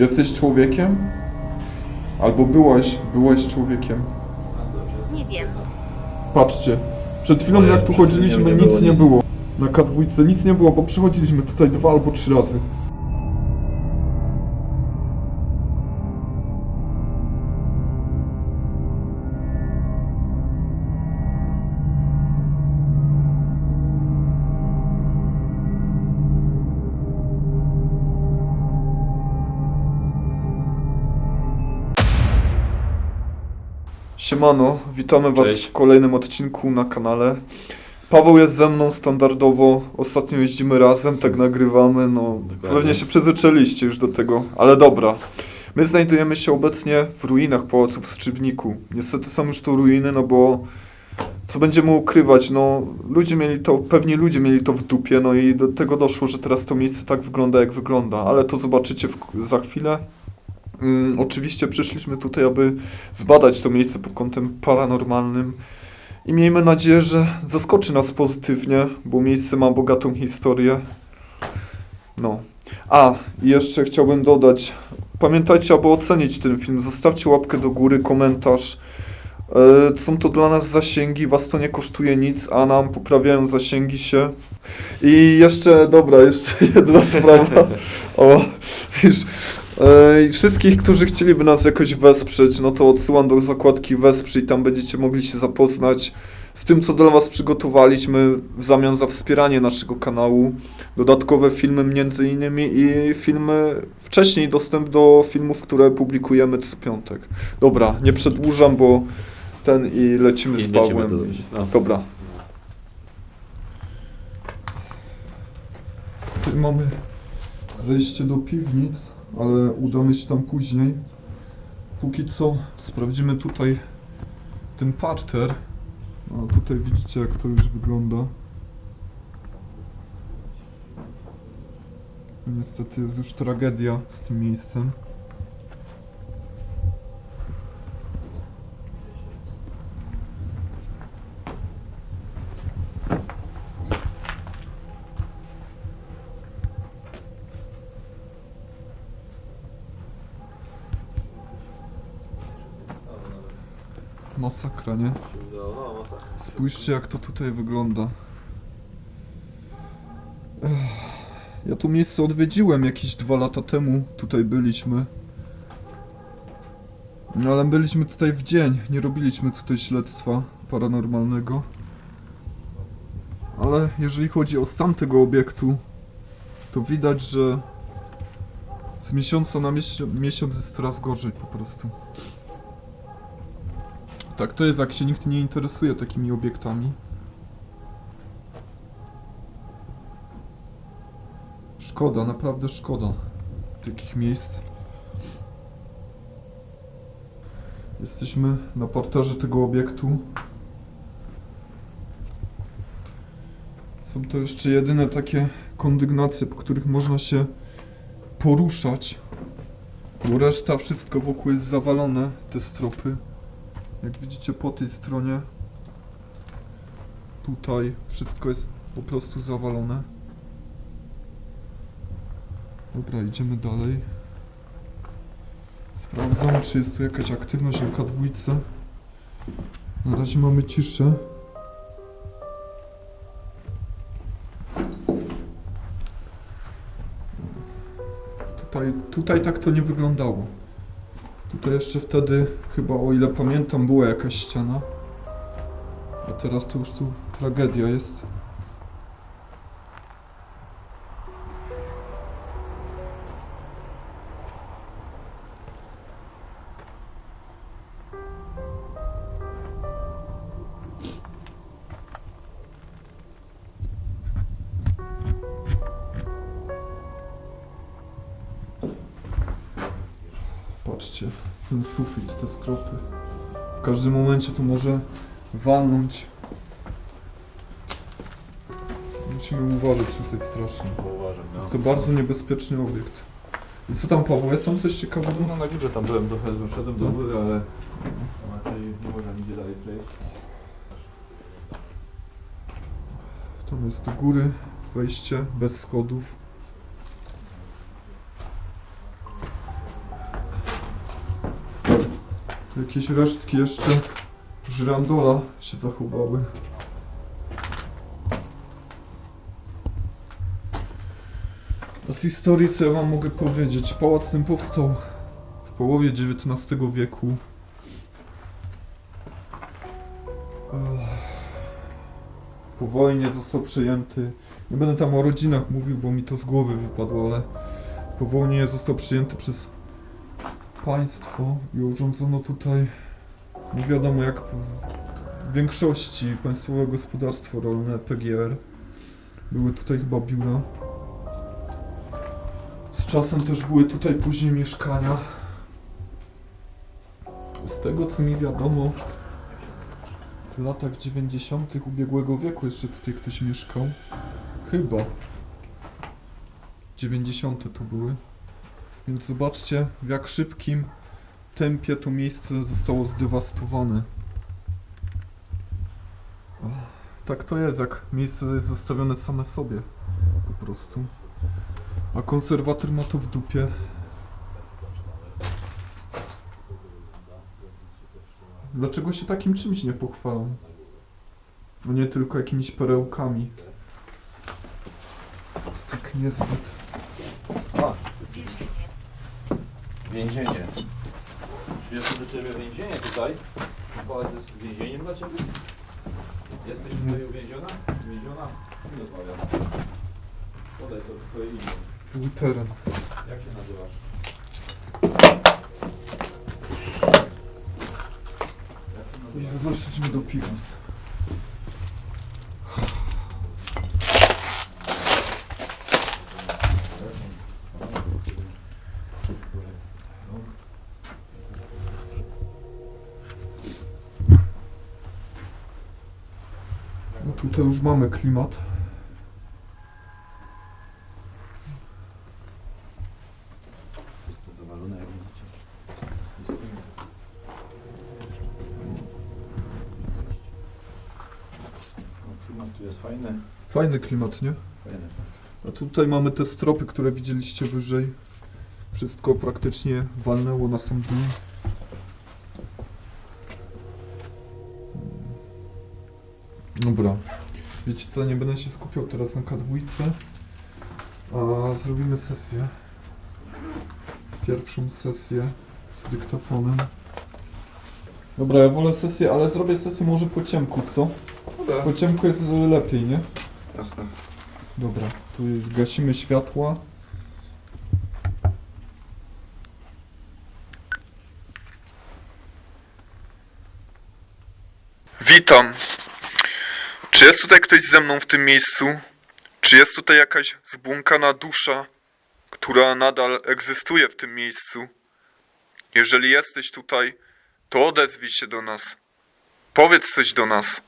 Jesteś człowiekiem? Albo byłaś, byłeś człowiekiem? Nie wiem. Patrzcie, przed chwilą ja jak tu przed chodziliśmy chwilą nie nic było nie nic. było. Na K2 nic nie było, bo przychodziliśmy tutaj dwa albo trzy razy. Siemano, witamy Was Cześć. w kolejnym odcinku na kanale. Paweł jest ze mną standardowo, ostatnio jeździmy razem, tak nagrywamy, no Dokładnie. pewnie się przyzwyczailiście już do tego, ale dobra. My znajdujemy się obecnie w ruinach Pałacu w Strzybniku. Niestety są już tu ruiny, no bo co będziemy ukrywać, no ludzie mieli to, pewnie ludzie mieli to w dupie, no i do tego doszło, że teraz to miejsce tak wygląda jak wygląda, ale to zobaczycie w, za chwilę. Mm, oczywiście przyszliśmy tutaj, aby zbadać to miejsce pod kątem paranormalnym i miejmy nadzieję, że zaskoczy nas pozytywnie, bo miejsce ma bogatą historię. No. A, jeszcze chciałbym dodać, pamiętajcie, aby ocenić ten film, zostawcie łapkę do góry, komentarz. E, Są to dla nas zasięgi, was to nie kosztuje nic, a nam poprawiają zasięgi się. I jeszcze, dobra, jeszcze jedna sprawa. O, już, i wszystkich, którzy chcieliby nas jakoś wesprzeć, no to odsyłam do zakładki Wesprzyj, tam będziecie mogli się zapoznać z tym, co dla Was przygotowaliśmy w zamian za wspieranie naszego kanału. Dodatkowe filmy między innymi i filmy, wcześniej dostęp do filmów, które publikujemy co piątek. Dobra, nie przedłużam, bo ten i lecimy I z lecimy Pawłem. to no. Dobra. Tutaj mamy zejście do piwnic, ale udamy się tam później. Póki co sprawdzimy tutaj ten parter. A tutaj widzicie jak to już wygląda. Niestety jest już tragedia z tym miejscem. Masakra, nie? Spójrzcie jak to tutaj wygląda. Ech, Ja tu miejsce odwiedziłem jakieś dwa lata temu. Tutaj byliśmy. No ale byliśmy tutaj w dzień. Nie robiliśmy tutaj śledztwa paranormalnego. Ale jeżeli chodzi o stan tego obiektu, to widać, że z miesiąca na mies- miesiąc jest coraz gorzej po prostu. Tak to jest, jak się nikt nie interesuje takimi obiektami. Szkoda, naprawdę szkoda takich miejsc. Jesteśmy na parterze tego obiektu. Są to jeszcze jedyne takie kondygnacje, po których można się poruszać. Bo reszta, wszystko wokół jest zawalone, te stropy. Jak widzicie po tej stronie, tutaj wszystko jest po prostu zawalone. Dobra, idziemy dalej. Sprawdzam, czy jest tu jakaś aktywność na K2. Na razie mamy ciszę. Tutaj, tutaj tak to nie wyglądało. Tutaj jeszcze wtedy, chyba o ile pamiętam, była jakaś ściana. A teraz to już tu tragedia jest. Patrzcie, ten sufit, te stropy. W każdym momencie tu może walnąć. Musimy uważać tutaj strasznie. Uważam, no. Jest to bardzo niebezpieczny obiekt. I co tam Paweł, jest tam coś ciekawego? No na górze tam byłem trochę, wyszedłem do No. góry, ale raczej nie można nigdzie dalej przejść. Tam jest do góry wejście bez schodów. Jakieś resztki jeszcze żyrandola się zachowały. Z historii co ja wam mogę powiedzieć? Pałac ten powstał w połowie XIX wieku. Po wojnie został przejęty. Nie będę tam o rodzinach mówił, bo mi to z głowy wypadło, ale po wojnie został przyjęty przez państwo i urządzono tutaj nie wiadomo jak w większości państwowe gospodarstwo rolne PGR. Były tutaj chyba biura. Z czasem też były tutaj później mieszkania. Z tego co mi wiadomo, w latach 90. ubiegłego wieku jeszcze tutaj ktoś mieszkał. Chyba. 90. to były. Więc zobaczcie, w jak szybkim tempie to miejsce zostało zdewastowane. Tak to jest, jak miejsce jest zostawione same sobie. Po prostu. A konserwator ma to w dupie. Dlaczego się takim czymś nie pochwalam? A nie tylko jakimiś perełkami. To tak niezbyt. Więzienie. Czy jest to dla Ciebie więzienie tutaj? Pałac jest więzieniem dla Ciebie? Jesteś tutaj uwięziona? Uwięziona? Nie rozmawiam. Podaj to Twoje imię. Zły teren. Jak się nazywasz? Jak się nazywasz? Do piwnic. Już mamy klimat. Fajny klimat, nie? Fajny. A tutaj mamy te stropy, które widzieliście wyżej. Wszystko praktycznie walnęło na sam dół. Dobra. Wiecie co, nie będę się skupiał teraz na K2, a zrobimy sesję. Pierwszą sesję z dyktafonem. Dobra, ja wolę sesję, ale zrobię sesję może po ciemku, co? Po ciemku jest y, lepiej, nie? Jasne. Dobra, tu gasimy światła. Witam. Czy jest tutaj ktoś ze mną w tym miejscu? Czy jest tutaj jakaś zbłąkana dusza, która nadal egzystuje w tym miejscu? Jeżeli jesteś tutaj, to odezwij się do nas. Powiedz coś do nas.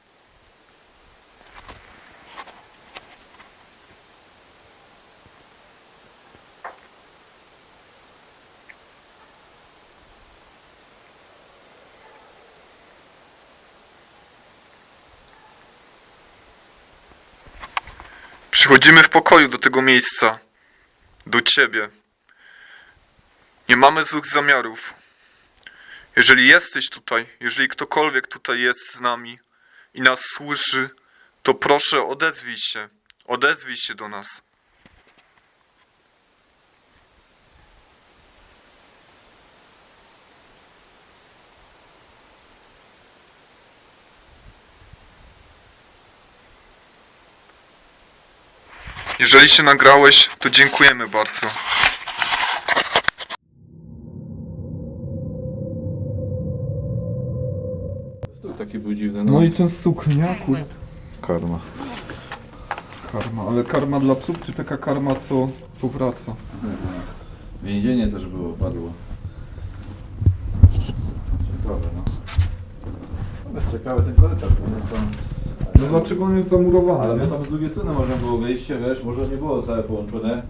Przychodzimy w pokoju do tego miejsca. Do ciebie. Nie mamy złych zamiarów. Jeżeli jesteś tutaj, jeżeli ktokolwiek tutaj jest z nami i nas słyszy, to proszę odezwij się. Odezwij się do nas. Jeżeli się nagrałeś, to dziękujemy bardzo. Stół taki był dziwny. No i ten stuk, nie? Karma. Karma, ale karma dla psów, czy taka karma, co powraca? Więzienie też było, padło. Ciekawe, no. No jest ciekawy ten korytarz, bo tam... No dlaczego on jest zamurowany, Ale bo tam z drugiej strony można było wejście, wiesz, może nie było całe połączone.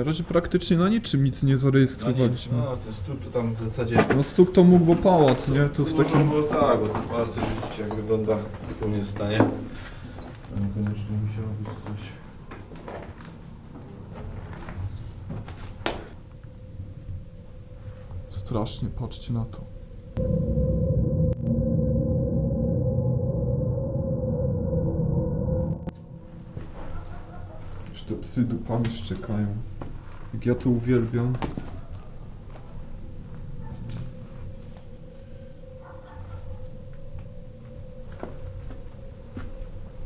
Na razie praktycznie na niczym nic nie zarejestrowaliśmy. No, ten stół to tam w zasadzie... No stuk to mógł, bo pałac, nie? To jest Można takie... było tak, bo ten pałac też widzicie jak wygląda w pełnym stanie. To Niekoniecznie musiało być coś... Strasznie, patrzcie na to. Już te psy dupami szczekają. Jak ja to uwielbiam.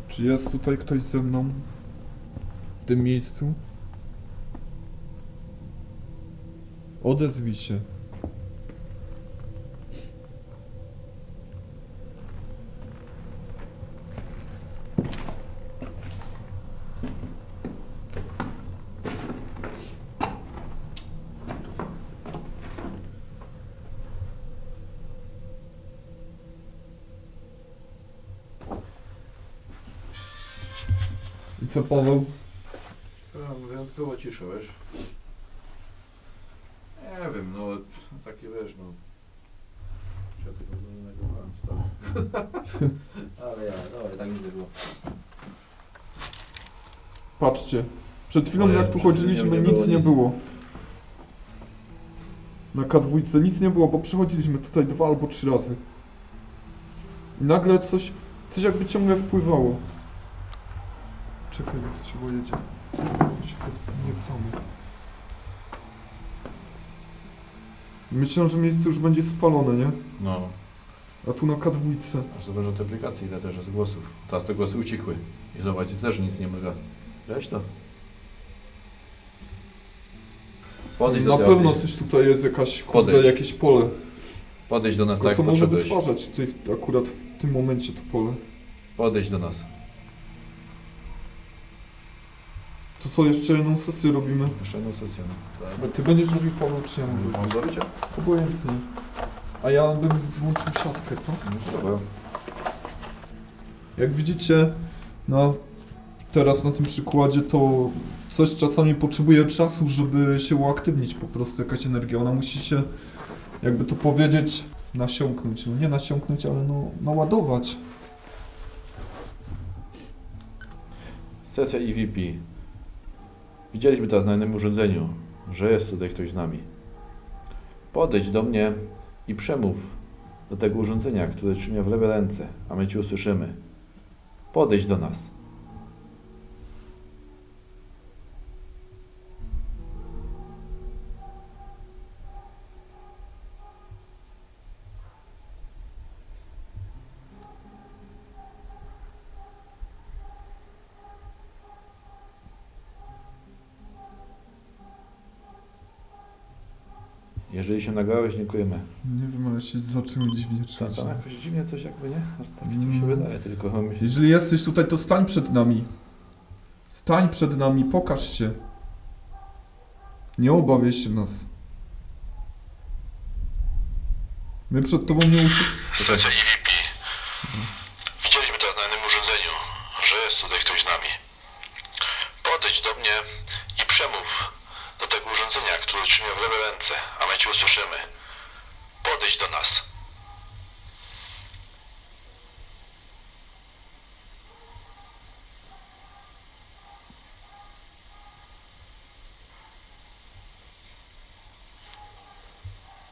Czy jest tutaj ktoś ze mną? W tym miejscu? Odezwij się. Co Paweł? No, wyjątkowo ciszę, wiesz? Nie wiem, no takie wiesz, no... Ja tego nie nagrywałem, stary? Ale ja, dobra, tak nie było. Patrzcie. Przed chwilą Ojej, jak tu przed chodziliśmy chwilą nie nic było nie nic. było. Na K2 nic nie było, bo przechodziliśmy tutaj dwa albo trzy razy. I nagle coś, coś jakby ciągle wpływało. Czekaj, co się jedzie. Się nie camy. Myślę, że miejsce już będzie spalone, nie? No, A tu na K2. aż zobacz od aplikacji, ile też jest głosów. Teraz te głosy ucichły. I zobacz, też nic nie mryga. Weź to. Podejdź do Na pewno coś tutaj jest, jakaś, kurde, Podejdź. jakieś pole. Podejdź do nas Tylko tak, co jak może potrzebujesz. wytwarzać tutaj w- akurat w tym momencie to pole? Podejdź do nas. To co, jeszcze jedną sesję robimy? Jeszcze jedną sesję. no. Tak. Ty będziesz robił Paweł, czy ja mam Mam robić? zrobić? Obojętnie. A ja bym włączył siatkę, co? No, Dobra. Jak widzicie, no teraz na tym przykładzie to coś czasami potrzebuje czasu, żeby się uaktywnić po prostu jakaś energia. Ona musi się, jakby to powiedzieć, nasiąknąć. No nie nasiąknąć, ale no naładować. Sesja EVP. Widzieliśmy teraz na jednym urządzeniu, że jest tutaj ktoś z nami. Podejdź do mnie i przemów do tego urządzenia, które trzyma w lewej ręce, a my Cię usłyszymy. Podejdź do nas. Jeżeli się nagrałeś, dziękujemy. Nie wiem, ale się zaczęło dziwnie Tam, czuć. tam jakoś dziwnie coś jakby, nie? Tak mi Mm. się wydaje, tylko się... Jeżeli jesteś tutaj, to stań przed nami. Stań przed nami, pokaż się. Nie obawiaj się nas. My przed tobą nie uciekniemy. Stacja EVP. Do tego urządzenia, które trzyma w lewej ręce, a my cię usłyszymy. Podejdź do nas.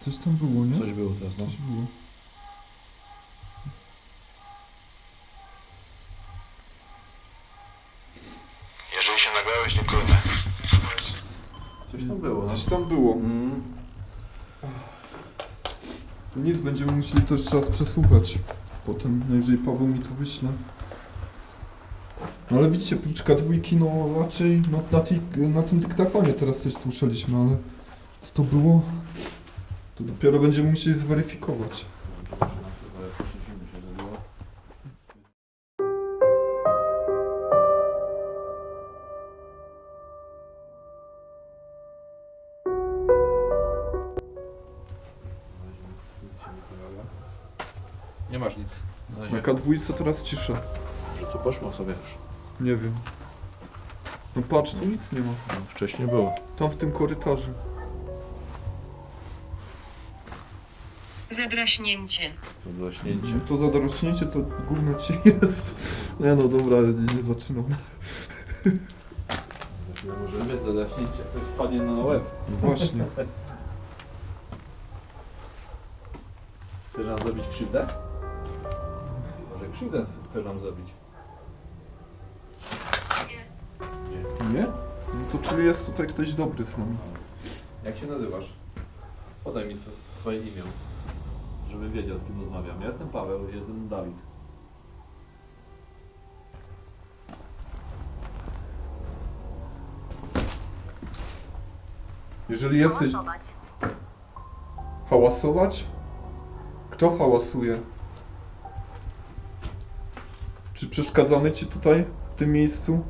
Coś tam było, nie? Coś było teraz, no. Coś było. Coś tam było, no. Coś tam było. Mm. Nic, będziemy musieli to jeszcze raz przesłuchać. Potem, jeżeli Paweł mi to wyśle. No ale widzicie, prócz dwójki, no raczej no, na, tej, na tym dyktafonie teraz coś słyszeliśmy, ale co to było? To dopiero będziemy musieli zweryfikować. K2 teraz cisza. Że tu poszło sobie już. Nie wiem. No patrz, tu nic nie ma. No, wcześniej było. Tam w tym korytarzu. Zadraśnięcie. Zadraśnięcie. To zadrośnięcie to gówno ci jest. Nie no dobra, nie, nie zaczynam. Może być zadraśnięcie. Ktoś spadnie na łeb. Właśnie. Chcesz nam zrobić krzywdę? Krzywdę chcesz nam zrobić? Nie? No to czyli jest tutaj ktoś dobry z nami. Jak się nazywasz? Podaj mi swo- swoje imię, żebym wiedział z kim rozmawiam. Ja jestem Paweł, jestem Dawid. Jeżeli jesteś... Hałasować? Kto hałasuje? Czy przeszkadzamy ci tutaj, w tym miejscu?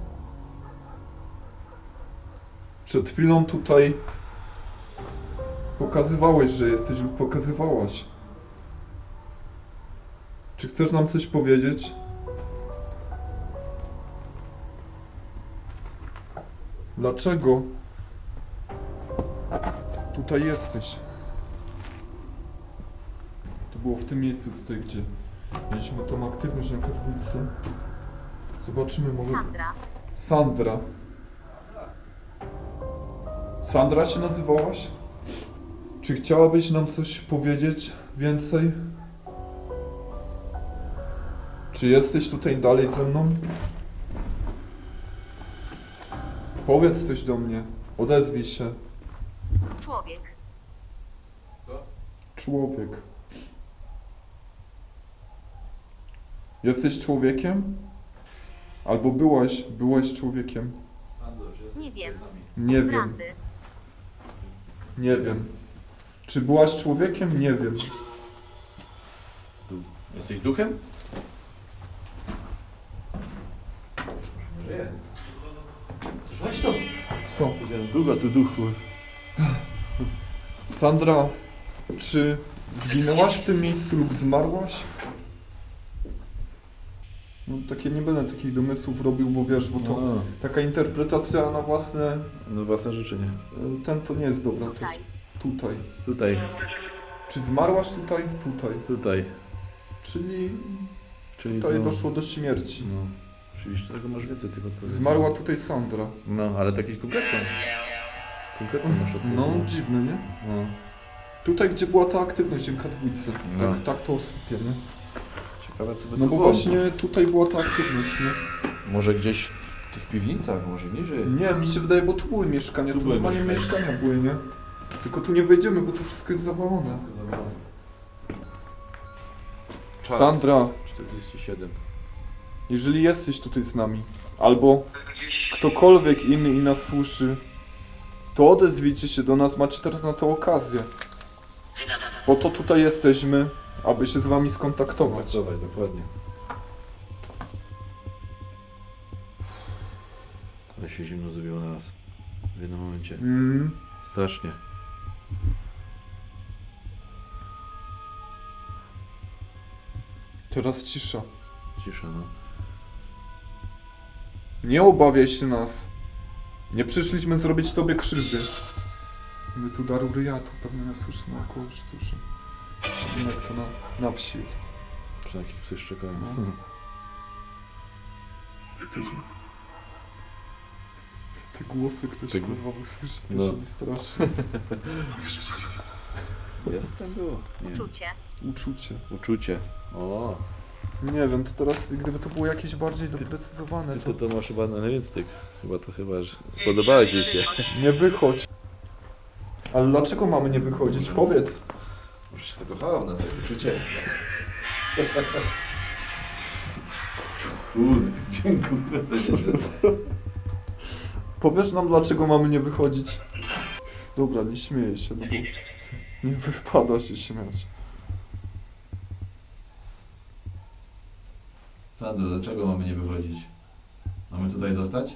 Przed chwilą tutaj pokazywałeś, że jesteś lub pokazywałaś. Czy chcesz nam coś powiedzieć? Dlaczego tutaj jesteś? To było w tym miejscu tutaj, gdzie mieliśmy tą aktywność na Katowicę. Zobaczymy, może... Sandra. Sandra. Sandra się nazywałaś? Czy chciałabyś nam coś powiedzieć więcej? Czy jesteś tutaj dalej ze mną? Powiedz coś do mnie. Odezwij się. Człowiek. Człowiek. Jesteś człowiekiem? Albo byłaś, byłaś człowiekiem? Sandro, czy jesteś Nie wiem. Nie wiem. Nie wiem. Czy byłaś człowiekiem? Nie wiem. Jesteś duchem? Żyję. Słyszałeś to? Co? Powiedziałem, długo tu duchu. Sandra, czy zginęłaś w tym miejscu lub zmarłaś? No takie nie będę takich domysłów robił, bo wiesz, bo to taka interpretacja na własne... No własne życzenie. Ten to nie jest dobra też. Tutaj. Tutaj. Tutaj, Czy zmarłaś tutaj? Tutaj. tutaj. Czyli Czyli tutaj no, doszło do śmierci. No, oczywiście, tego masz więcej tych odpowiedzi. Zmarła tutaj Sandra. No, ale takiej konkretną. Konkretną masz odpowiedź. No, dziwne, nie? no. Tutaj, gdzie była ta aktywność MK2. No. Tak, tak to sypie, nie? Ciekawe co by No tu bo było. właśnie tutaj była ta aktywność, nie? Może gdzieś w tych piwnicach, może niżej. Nie, mi się wydaje, bo tu były mieszkania, Tu tu były normalnie mieszkania. mieszkania były, nie? Tylko tu nie wejdziemy, bo tu wszystko jest zawalone. Czas. Sandra, 47. jeżeli jesteś tutaj z nami, albo ktokolwiek inny i nas słyszy, to odezwijcie się do nas, macie teraz na to okazję. Bo to tutaj jesteśmy, aby się z wami skontaktować. Dawaj, dokładnie. Ale się zimno zrobiło na nas. W jednym momencie. Mm, Strasznie. teraz cisza. Cisza, no. Nie obawiaj się nas. Nie przyszliśmy zrobić tobie krzywdy. My tu daru ryja, tu pewnie nas słyszy naokoło, już słyszy. To na, na wsi jest. Przynajmniej psy szczekają. No. Te głosy ktoś Te- kurwa usłyszy, to No. się mi straszy. Jestem było. Nie. Uczucie. Uczucie. Uczucie. O, Nie wiem, to teraz gdyby to było jakieś bardziej doprecyzowane, ty to... to, to masz chyba najwięcej tych. Chyba to chyba, że spodobałeś ci się. Nie wychodź. Ale dlaczego mamy nie wychodzić? Powiedz. Się zakochała w nas, jak uczucie. Kurde, dziękuję. Powiesz nam, dlaczego mamy nie wychodzić? Dobra, nie śmieję się, no bo nie wypada się śmiać. Sandro, dlaczego mamy nie wychodzić? Mamy tutaj zostać?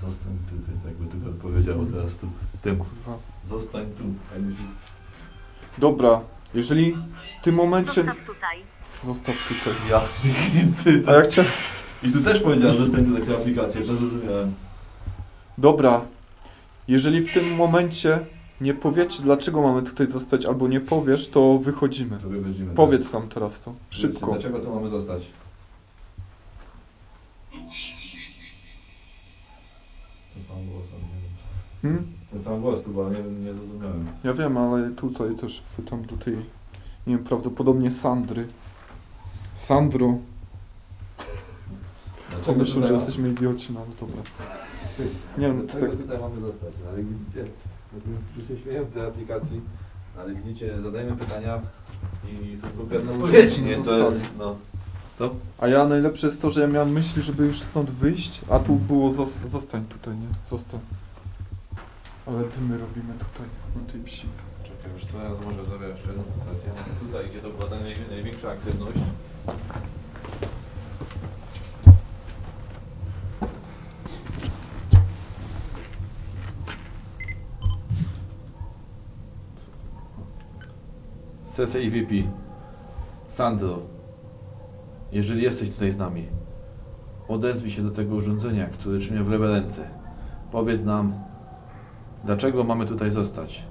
Zostań tutaj, tak by tylko powiedziało teraz tu. W tym. Kurwa. Zostań tu. Dobra, jeżeli w tym momencie... Zostaw tutaj. Zostaw tutaj. Jasny. Ty, A jak cię... I tu też powiedziałem, że dostęp do takiej aplikacji, że zrozumiałem. Dobra. Jeżeli w tym momencie nie powiecie, dlaczego mamy tutaj zostać, albo nie powiesz, to wychodzimy. To wychodzimy. Powiedz nam teraz to. Szybko. Dlaczego tu mamy zostać? Ten sam głos, ale nie wiem. Hmm? Ten sam głos tu, ale nie, nie zrozumiałem. Ja wiem, ale tutaj też pytam do tej, nie wiem, prawdopodobnie Sandry. Sandro, Dlaczego pomyślał, że jesteśmy idioci, no ale dobra. Nie wiem, to tak... tutaj mamy zostać? No, Ale widzicie, tu się śmieją w tej aplikacji, ale widzicie, zadajemy pytania i są konkretne No, odpowiedzi, nie? To jest, no. Co? A ja najlepsze jest to, że ja miałem myśli, żeby już stąd wyjść, a tu było zos- zostań tutaj, nie? Zostań. Ale dymy robimy tutaj, na tej wsi. Czekaj, już to ja może zrobię jeszcze jedną pozycję. Tutaj, gdzie to była naj- największa aktywność. Sesja EVP. Sandro, jeżeli jesteś tutaj z nami, odezwij się do tego urządzenia, które trzyma w lewe ręce. Powiedz nam, dlaczego mamy tutaj zostać.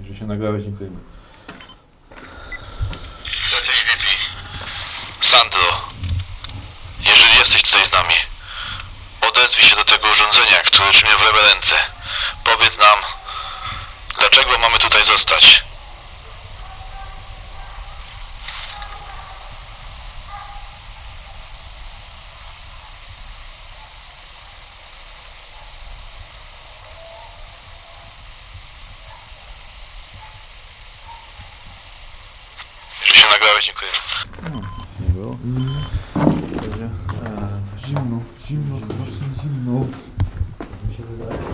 Jeżeli się nagrałeś, dziękujemy. Sandro, jeżeli jesteś tutaj z nami, odezwij się do tego urządzenia, które trzyma w lewe ręce. Powiedz nam, dlaczego mamy tutaj zostać. Jeżeli się nagrałeś, dziękuję. Nie było? Serio? Zimno, zimno, strasznie zimno. Mi się wydaje, że